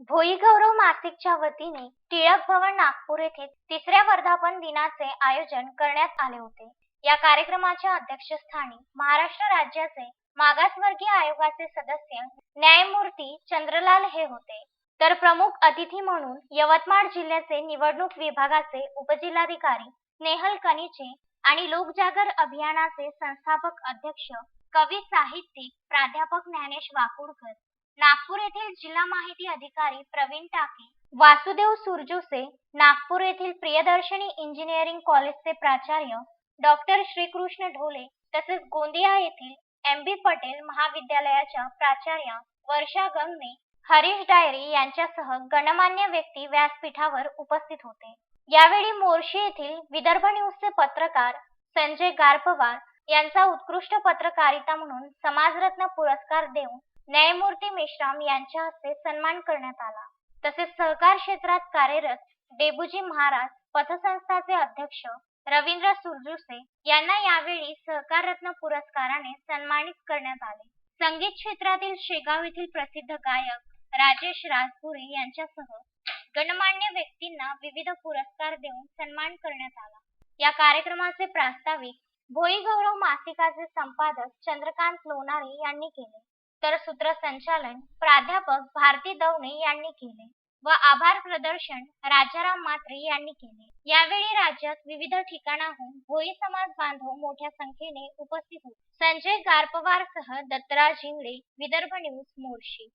भोई गौरव मासिकच्या वतीने टिळक भवन नागपूर येथे तिसऱ्या वर्धापन दिनाचे आयोजन करण्यात आले होते. या कार्यक्रमाच्या अध्यक्षस्थानी महाराष्ट्र राज्याचे मागासवर्गीय आयोगाचे सदस्य न्यायमूर्ती चंद्रलाल हे होते. तर प्रमुख अतिथी म्हणून यवतमाळ जिल्ह्याचे निवडणूक विभागाचे उपजिल्हाधिकारी स्नेहल कनिचे आणि लोकजागर अभियानाचे संस्थापक अध्यक्ष कवी साहित्यिक प्राध्यापक ज्ञानेश वाकुडकर नागपूर येथील जिल्हा माहिती अधिकारी प्रवीण टाके वासुदेव सुरजोसे नागपूर येथील प्रियदर्शनी इंजिनिअरिंग कॉलेजचे प्राचार्य डॉक्टर श्रीकृष्ण ढोले तसेच गोंदिया येथील एम बी पटेल महाविद्यालयाच्या प्राचार्या वर्षा गंगने हरीश डायरी यांच्यासह गणमान्य व्यक्ती व्यासपीठावर उपस्थित होते. यावेळी मोर्शी येथील विदर्भ न्यूजचे पत्रकार संजय गारपवार यांचा उत्कृष्ट पत्रकारिता म्हणून समाजरत्न पुरस्कार देऊन न्यायमूर्ती मेश्राम यांच्या हस्ते सन्मान करण्यात आला. तसेच सहकार क्षेत्रात कार्यरत डेबुजी महाराज पथसंस्थाचे अध्यक्ष रवींद्र सुरजुसे यांना यावेळी सहकार रत्न पुरस्काराने सन्मानित करण्यात आले. संगीत क्षेत्रातील शेगाव येथील प्रसिद्ध गायक राजेश राजपुरे यांच्यासह गणमान्य व्यक्तींना विविध पुरस्कार देऊन सन्मान करण्यात आला. या कार्यक्रमाचे प्रास्ताविक भोई गौरव मासिकाचे संपादक चंद्रकांत लोणारे यांनी केले. तर सूत्रसंचालन प्राध्यापक भारती दवणे यांनी केले व आभार प्रदर्शन राजाराम मात्रे यांनी केले. यावेळी राज्यात विविध ठिकाणाहून भोई समाज बांधव मोठ्या संख्येने उपस्थित होते. संजय गारपवारसह दत्तराज इंगळे विदर्भ न्यूज मोर्शी.